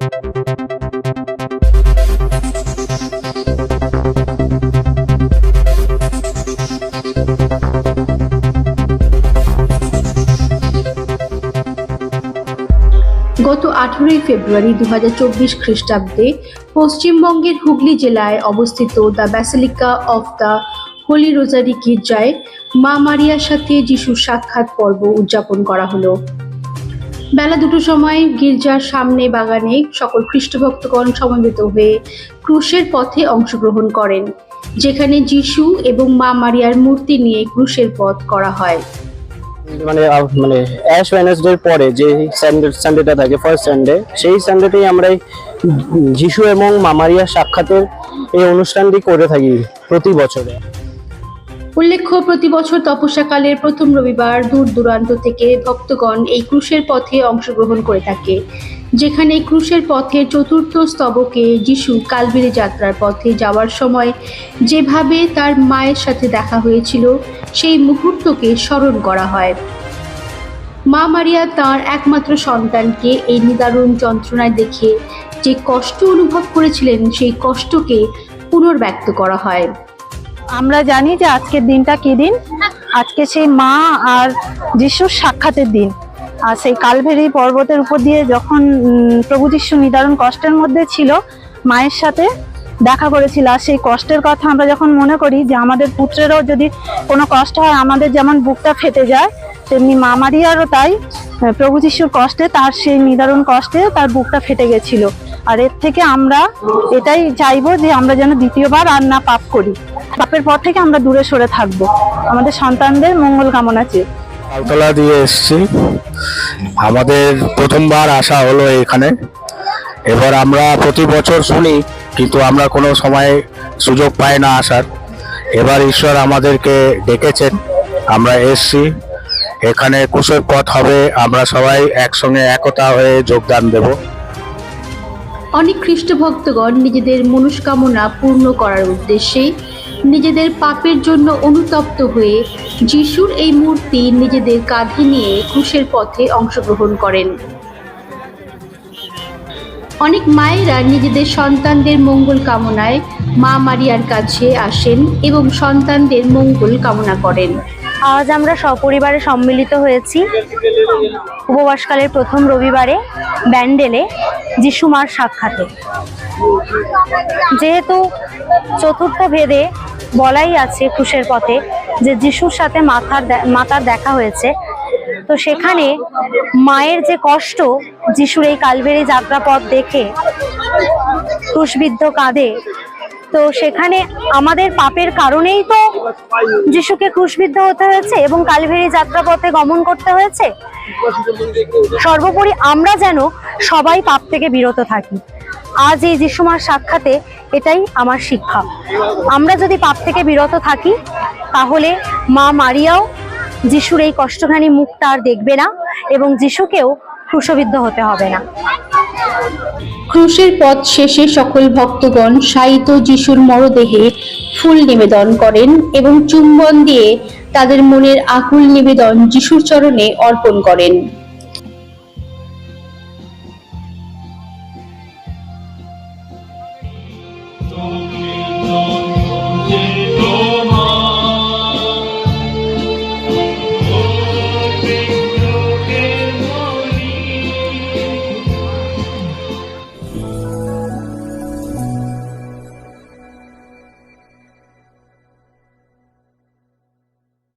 গত আঠেরোই ফেব্রুয়ারি দু হাজার চব্বিশ খ্রিস্টাব্দে পশ্চিমবঙ্গের হুগলি জেলায় অবস্থিত the basilica of the holy rosary গির্জায় মা মারিয়ার সাথে যিশুর সাক্ষাৎ পর্ব উদযাপন করা হলো। বেলা দুটোর সময় গির্জার সামনে বাগানে সকল খ্রিস্টভক্তগণ সমবেত হয়ে ক্রুশের পথে অংশগ্রহণ করেন, যেখানে যিশু এবং মা মারিয়ার মূর্তি নিয়ে ক্রুশের পথ করা হয়। মানে মানে অ্যাশ ওয়েনেসডের পরে যে সানডে সানডেটা থাকে ফার্স্ট সানডে সেই সানডেতেই আমরা যিশু এবং মামারিয়ার সাক্ষাতের এই অনুষ্ঠানটি করে থাকি প্রতি বছরে। উল্লেখ্য, প্রতি বছর তপস্যাকালের প্রথম রবিবার দূর দূরান্ত থেকে ভক্তগণ এই ক্রুশের পথে অংশগ্রহণ করে থাকে, যেখানে ক্রুশের পথের চতুর্থ স্তবকে যিশু কালবেরি যাত্রার পথে যাওয়ার সময় যেভাবে তার মায়ের সাথে দেখা হয়েছিল, সেই মুহূর্তকে স্মরণ করা হয়। মা মারিয়া তাঁর একমাত্র সন্তানকে এই নিদারুণ যন্ত্রণায় দেখে যে কষ্ট অনুভব করেছিলেন, সেই কষ্টকে পুনর্ব্যক্ত করা হয়। আমরা জানি যে আজকের দিনটা কি দিন? আজকে সেই মা আর যিশুর সাক্ষাতের দিন। আর সেই কালভেরি পর্বতের উপর দিয়ে যখন প্রভু যিশু নিদারুণ কষ্টের মধ্যে ছিল, মায়ের সাথে দেখা করেছিল। আর সেই কষ্টের কথা আমরা যখন মনে করি যে আমাদের পুত্রেরও যদি কোনো কষ্ট হয়, আমাদের যেমন বুকটা ফেটে যায়, তেমনি মা মারিয়ারও তাই প্রভু যিশুর কষ্টে, তার সেই নিদারুণ কষ্টে তার বুকটা ফেটে গেছিল। আর এর থেকে আমরা এটাই চাইব যে আমরা যেন দ্বিতীয়বার আর না পাপ করি। পাপের পর থেকে আমরা দূরে সরে থাকব। আমাদের সন্তানদের মঙ্গল কামনা চেয়ে। তালতলা দিয়ে এসেছি। আমাদের প্রথমবার আসা হলো এখানে। এবার আমরা প্রতি বছর শুনি কিন্তু আমরা কোনো সময় সুযোগ পাই না আসার। এবার ঈশ্বর আমাদেরকে ডেকেছেন। আমরা এসছি। এখানে কুশের পথ হবে। আমরা সবাই একসঙ্গে একতা হয়ে যোগদান দেব। অনেক খ্রিস্টভক্তগণ নিজেদের মনস্কামনা পূর্ণ করার উদ্দেশ্যে নিজেদের পাপের জন্য অনুতপ্ত হয়ে যিশুর এই মূর্তি নিজেদের কাঁধে নিয়ে ক্রুশের পথে অংশগ্রহণ করেন। অনেক মায়েরা নিজেদের সন্তানদের মঙ্গল কামনায় মা মারিয়ার কাছে আসেন এবং সন্তানদের মঙ্গল কামনা করেন। আজ আমরা সপরিবারে সম্মিলিত হয়েছি। উপবাসকালের প্রথম রবিবারে ব্যান্ডেলে যিশুমার সাক্ষাতে। যেহেতু চতুর্থ ভেদে বলাই আছে খুশের পথে যে যিশুর সাথে মাথার মাতার দেখা হয়েছে। তো সেখানে মায়ের যে কষ্ট, যিশুর এই কালবেরি যাত্রাপথ দেখে ক্রুশবিদ্ধ কাঁধে তো সেখানে আমাদের পাপের কারণেই তো যিশুকে ক্রুশবিদ্ধ হতে হয়েছে এবং কালভেরি যাত্রাপথে গমন করতে হয়েছে। সর্বোপরি আমরা যেন সবাই পাপ থেকে বিরত থাকি। আজ এই যিশুমার সাক্ষাতে এটাই আমার শিক্ষা। আমরা যদি পাপ থেকে বিরত থাকি, তাহলে মা মারিয়াও যিশুর এই কষ্টখানি মুখটা আর দেখবে না এবং যিশুকেও ক্রুশবিদ্ধ হতে হবে না। ক্রুশের পথ শেষে সকল ভক্তগণ শায়িত যিশুর মরদেহে ফুল নিবেদন করেন এবং চুম্বন দিয়ে তাদের মনের আকুল নিবেদন যিশুর চরণে অর্পণ করেন। Oh.